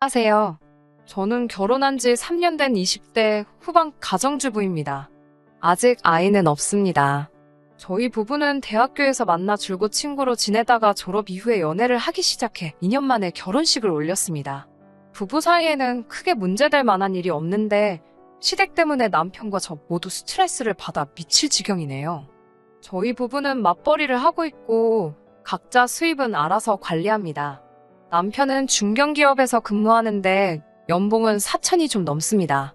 하세요. 저는 결혼한 지 3년 된 20대 후반 가정주부입니다. 아직 아이는 없습니다. 저희 부부는 대학교에서 만나 줄곧 친구로 지내다가 졸업 이후에 연애를 하기 시작해 2년 만에 결혼식을 올렸습니다. 부부 사이에는 크게 문제될 만한 일이 없는데 시댁 때문에 남편과 저 모두 스트레스를 받아 미칠 지경이네요. 저희 부부는 맞벌이를 하고 있고 각자 수입은 알아서 관리합니다. 남편은 중견기업에서 근무하는데 연봉은 4천이 좀 넘습니다.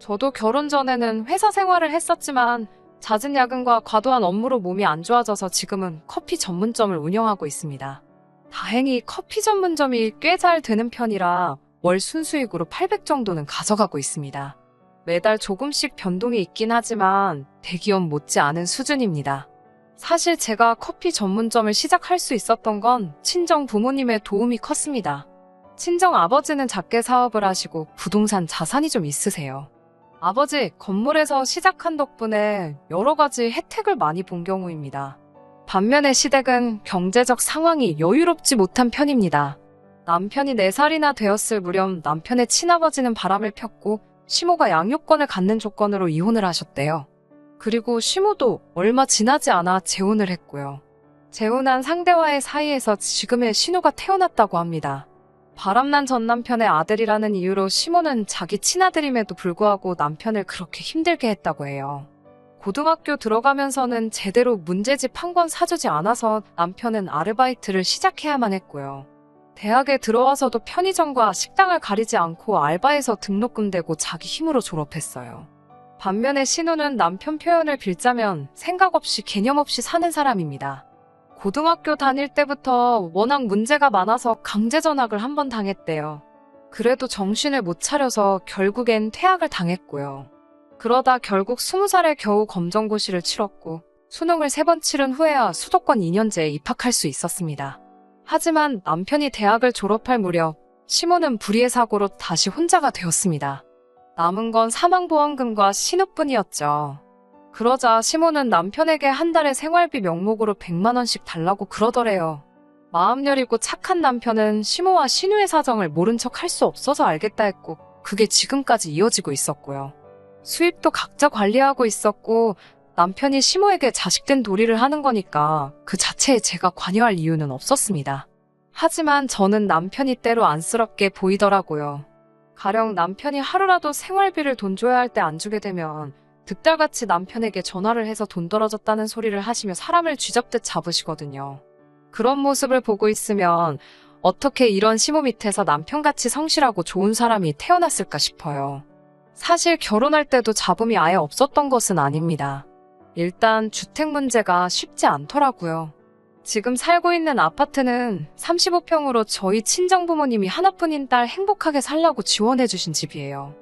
저도 결혼 전에는 회사 생활을 했었지만 잦은 야근과 과도한 업무로 몸이 안 좋아져서 지금은 커피 전문점을 운영하고 있습니다. 다행히 커피 전문점이 꽤 잘 되는 편이라 월 순수익으로 800 정도는 가져가고 있습니다. 매달 조금씩 변동이 있긴 하지만 대기업 못지 않은 수준입니다. 사실 제가 커피 전문점을 시작할 수 있었던 건 친정 부모님의 도움이 컸습니다. 친정 아버지는 작게 사업을 하시고 부동산 자산이 좀 있으세요. 아버지 건물에서 시작한 덕분에 여러 가지 혜택을 많이 본 경우입니다. 반면에 시댁은 경제적 상황이 여유롭지 못한 편입니다. 남편이 4살이나 되었을 무렵 남편의 친아버지는 바람을 폈고 시모가 양육권을 갖는 조건으로 이혼을 하셨대요. 그리고 시모도 얼마 지나지 않아 재혼을 했고요. 재혼한 상대와의 사이에서 지금의 신우가 태어났다고 합니다. 바람난 전 남편의 아들이라는 이유로 시모는 자기 친아들임에도 불구하고 남편을 그렇게 힘들게 했다고 해요. 고등학교 들어가면서는 제대로 문제집 한 권 사주지 않아서 남편은 아르바이트를 시작해야만 했고요. 대학에 들어와서도 편의점과 식당을 가리지 않고 알바해서 등록금 대고 자기 힘으로 졸업했어요. 반면에 신우는 남편 표현을 빌자면 생각 없이 개념 없이 사는 사람입니다. 고등학교 다닐 때부터 워낙 문제가 많아서 강제 전학을 한 번 당했대요. 그래도 정신을 못 차려서 결국엔 퇴학을 당했고요. 그러다 결국 20살에 겨우 검정고시를 치렀고 수능을 세 번 치른 후에야 수도권 2년제에 입학할 수 있었습니다. 하지만 남편이 대학을 졸업할 무렵 시모는 불의의 사고로 다시 혼자가 되었습니다. 남은 건 사망보험금과 신우뿐이었죠. 그러자 시모는 남편에게 한 달에 생활비 명목으로 100만 원씩 달라고 그러더래요. 마음 여리고 착한 남편은 시모와 신우의 사정을 모른 척 할 수 없어서 알겠다 했고 그게 지금까지 이어지고 있었고요. 수입도 각자 관리하고 있었고 남편이 시모에게 자식된 도리를 하는 거니까 그 자체에 제가 관여할 이유는 없었습니다. 하지만 저는 남편이 때로 안쓰럽게 보이더라고요. 가령 남편이 하루라도 생활비를 돈 줘야 할 때 안 주게 되면 득달같이 남편에게 전화를 해서 돈 떨어졌다는 소리를 하시며 사람을 쥐잡듯 잡으시거든요. 그런 모습을 보고 있으면 어떻게 이런 시모 밑에서 남편같이 성실하고 좋은 사람이 태어났을까 싶어요. 사실 결혼할 때도 잡음이 아예 없었던 것은 아닙니다. 일단 주택 문제가 쉽지 않더라고요. 지금 살고 있는 아파트는 35평으로 저희 친정 부모님이 하나뿐인 딸 행복하게 살라고 지원해주신 집이에요.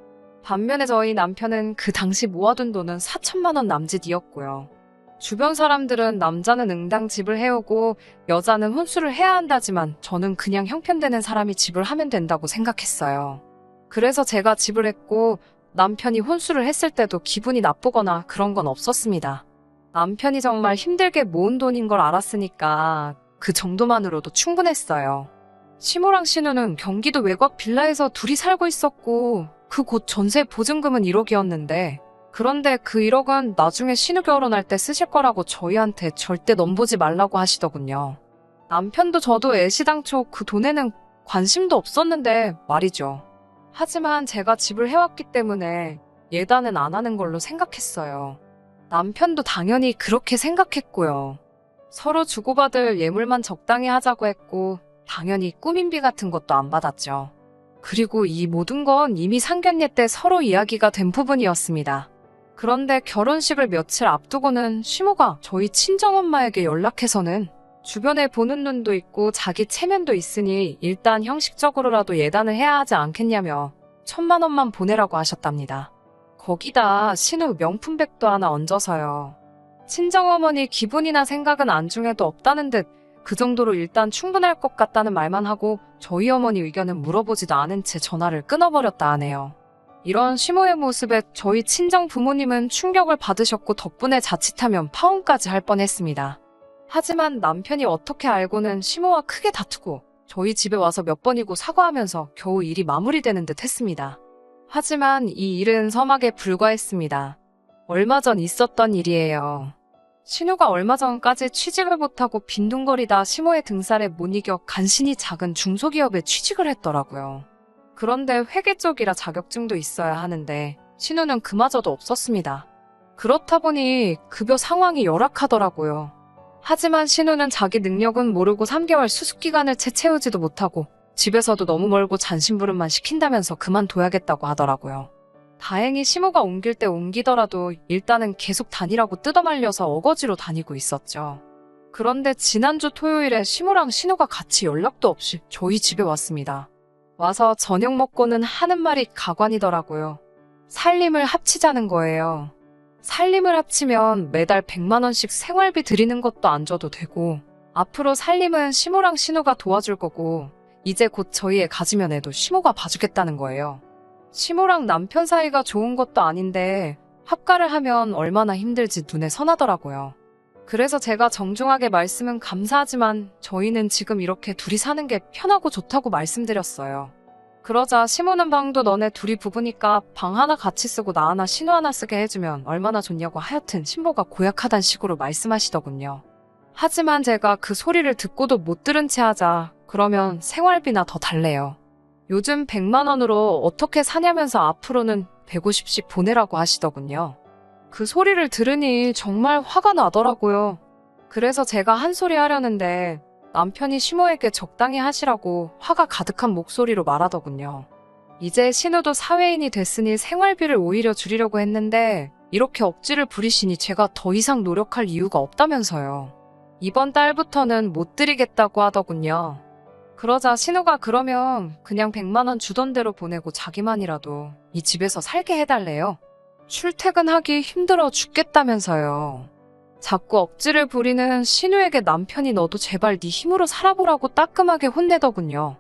반면에 저희 남편은 그 당시 모아둔 돈은 4천만 원 남짓이었고요. 주변 사람들은 남자는 응당 집을 해오고 여자는 혼수를 해야 한다지만 저는 그냥 형편되는 사람이 집을 하면 된다고 생각했어요. 그래서 제가 집을 했고 남편이 혼수를 했을 때도 기분이 나쁘거나 그런 건 없었습니다. 남편이 정말 힘들게 모은 돈인 걸 알았으니까 그 정도만으로도 충분했어요. 시모랑 신우는 경기도 외곽 빌라에서 둘이 살고 있었고 그 곳 전세 보증금은 1억이었는데 그런데 그 1억은 나중에 신우 결혼할 때 쓰실 거라고 저희한테 절대 넘보지 말라고 하시더군요. 남편도 저도 애시당초 그 돈에는 관심도 없었는데 말이죠. 하지만 제가 집을 해왔기 때문에 예단은 안 하는 걸로 생각했어요. 남편도 당연히 그렇게 생각했고요. 서로 주고받을 예물만 적당히 하자고 했고, 당연히 꾸민비 같은 것도 안 받았죠. 그리고 이 모든 건 이미 상견례 때 서로 이야기가 된 부분이었습니다. 그런데 결혼식을 며칠 앞두고는 시모가 저희 친정엄마에게 연락해서는 주변에 보는 눈도 있고 자기 체면도 있으니 일단 형식적으로라도 예단을 해야 하지 않겠냐며 천만 원만 보내라고 하셨답니다. 거기다 신우 명품백도 하나 얹어서요. 친정어머니 기분이나 생각은 안중에도 없다는 듯 그 정도로 일단 충분할 것 같다는 말만 하고 저희 어머니 의견은 물어보지도 않은 채 전화를 끊어버렸다 하네요. 이런 시모의 모습에 저희 친정 부모님은 충격을 받으셨고 덕분에 자칫하면 파혼까지 할 뻔했습니다. 하지만 남편이 어떻게 알고는 시모와 크게 다투고 저희 집에 와서 몇 번이고 사과하면서 겨우 일이 마무리되는 듯 했습니다. 하지만 이 일은 서막에 불과했습니다. 얼마 전 있었던 일이에요. 신우가 얼마 전까지 취직을 못하고 빈둥거리다 시모의 등살에 못 이겨 간신히 작은 중소기업에 취직을 했더라고요. 그런데 회계 쪽이라 자격증도 있어야 하는데 신우는 그마저도 없었습니다. 그렇다 보니 급여 상황이 열악하더라고요. 하지만 신우는 자기 능력은 모르고 3개월 수습기간을 채 채우지도 못하고 집에서도 너무 멀고 잔심부름만 시킨다면서 그만둬야겠다고 하더라고요. 다행히 시모가 옮길 때 옮기더라도 일단은 계속 다니라고 뜯어말려서 어거지로 다니고 있었죠. 그런데 지난주 토요일에 시모랑 신우가 같이 연락도 없이 저희 집에 왔습니다. 와서 저녁 먹고는 하는 말이 가관이더라고요. 살림을 합치자는 거예요. 살림을 합치면 매달 100만원씩 생활비 드리는 것도 안 줘도 되고, 앞으로 살림은 시모랑 신우가 도와줄 거고, 이제 곧 저희 애 가지면 애도 시모가 봐주겠다는 거예요. 시모랑 남편 사이가 좋은 것도 아닌데, 합가를 하면 얼마나 힘들지 눈에 선하더라고요. 그래서 제가 정중하게 말씀은 감사하지만 저희는 지금 이렇게 둘이 사는 게 편하고 좋다고 말씀드렸어요. 그러자 시모는 방도 너네 둘이 부부니까 방 하나 같이 쓰고 나 하나 신우 하나 쓰게 해주면 얼마나 좋냐고 하여튼 신모가 고약하단 식으로 말씀하시더군요. 하지만 제가 그 소리를 듣고도 못 들은 채 하자 그러면 생활비나 더 달래요. 요즘 100만 원으로 어떻게 사냐면서 앞으로는 150씩 보내라고 하시더군요. 그 소리를 들으니 정말 화가 나더라고요. 그래서 제가 한 소리 하려는데 남편이 시모에게 적당히 하시라고 화가 가득한 목소리로 말하더군요. 이제 신우도 사회인이 됐으니 생활비를 오히려 줄이려고 했는데 이렇게 억지를 부리시니 제가 더 이상 노력할 이유가 없다면서요. 이번 달부터는 못 드리겠다고 하더군요. 그러자 신우가 그러면 그냥 100만원 주던 대로 보내고 자기만이라도 이 집에서 살게 해달래요. 출퇴근하기 힘들어 죽겠다면서요. 자꾸 억지를 부리는 신우에게 남편이 너도 제발 네 힘으로 살아보라고 따끔하게 혼내더군요.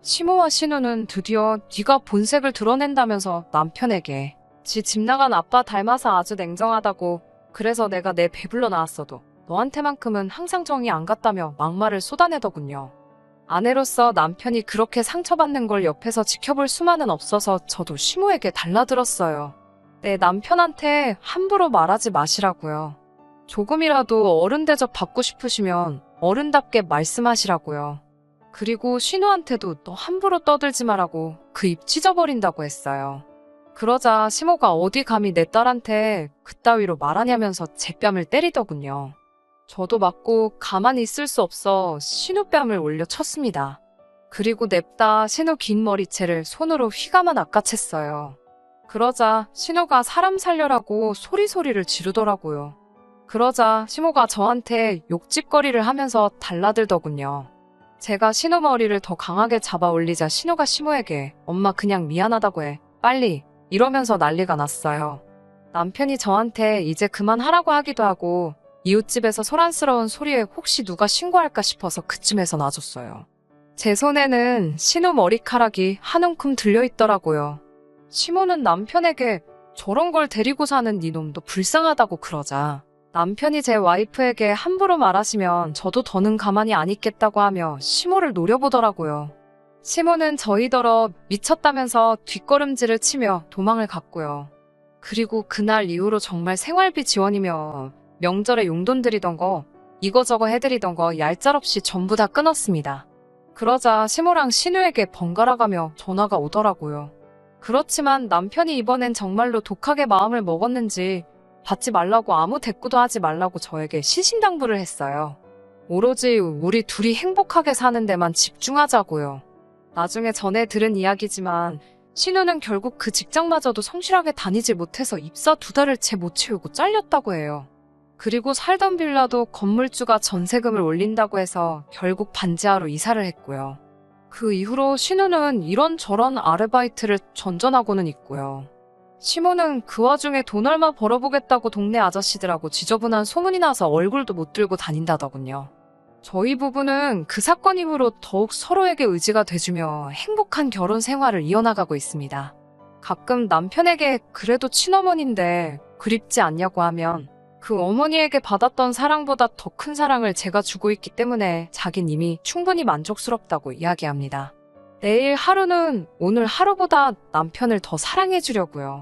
시모와 신우는 드디어 네가 본색을 드러낸다면서 남편에게 지 집 나간 아빠 닮아서 아주 냉정하다고 그래서 내가 내 배불러 나왔어도 너한테만큼은 항상 정이 안 갔다며 막말을 쏟아내더군요. 아내로서 남편이 그렇게 상처받는 걸 옆에서 지켜볼 수만은 없어서 저도 시모에게 달라들었어요. 내 남편한테 함부로 말하지 마시라고요. 조금이라도 어른 대접 받고 싶으시면 어른답게 말씀하시라고요. 그리고 신우한테도 너 함부로 떠들지 말라고 그 입 찢어버린다고 했어요. 그러자 시모가 어디 감히 내 딸한테 그따위로 말하냐면서 제 뺨을 때리더군요. 저도 맞고 가만히 있을 수 없어 신우 뺨을 올려 쳤습니다. 그리고 냅다 신우 긴 머리채를 손으로 휘감아 낚아챘어요. 그러자 신우가 사람 살려라고 소리소리를 지르더라고요. 그러자 시모가 저한테 욕짓거리를 하면서 달라들더군요. 제가 신우 머리를 더 강하게 잡아 올리자 신우가 시모에게 엄마 그냥 미안하다고 해. 빨리. 이러면서 난리가 났어요. 남편이 저한테 이제 그만하라고 하기도 하고 이웃집에서 소란스러운 소리에 혹시 누가 신고할까 싶어서 그쯤에서 놔줬어요. 제 손에는 신우 머리카락이 한 움큼 들려있더라고요. 시모는 남편에게 저런 걸 데리고 사는 네 놈도 불쌍하다고 그러자 남편이 제 와이프에게 함부로 말하시면 저도 더는 가만히 안 있겠다고 하며 시모를 노려보더라고요. 시모는 저희더러 미쳤다면서 뒷걸음질을 치며 도망을 갔고요. 그리고 그날 이후로 정말 생활비 지원이며 명절에 용돈 드리던 거 이거저거 해드리던 거 얄짤없이 전부 다 끊었습니다. 그러자 시모랑 신우에게 번갈아 가며 전화가 오더라고요. 그렇지만 남편이 이번엔 정말로 독하게 마음을 먹었는지 받지 말라고 아무 대꾸도 하지 말라고 저에게 신신당부를 했어요. 오로지 우리 둘이 행복하게 사는 데만 집중하자고요. 나중에 전에 들은 이야기지만 신우는 결국 그 직장마저도 성실하게 다니지 못해서 입사 두 달을 채 못 채우고 잘렸다고 해요. 그리고 살던 빌라도 건물주가 전세금을 올린다고 해서 결국 반지하로 이사를 했고요. 그 이후로 신우는 이런저런 아르바이트를 전전하고는 있고요. 시모는 그 와중에 돈 얼마 벌어보겠다고 동네 아저씨들하고 지저분한 소문이 나서 얼굴도 못 들고 다닌다더군요. 저희 부부는 그 사건 이후로 더욱 서로에게 의지가 돼주며 행복한 결혼 생활을 이어나가고 있습니다. 가끔 남편에게 그래도 친어머니인데 그립지 않냐고 하면 그 어머니에게 받았던 사랑보다 더 큰 사랑을 제가 주고 있기 때문에 자긴 이미 충분히 만족스럽다고 이야기합니다. 내일 하루는 오늘 하루보다 남편을 더 사랑해 주려고요.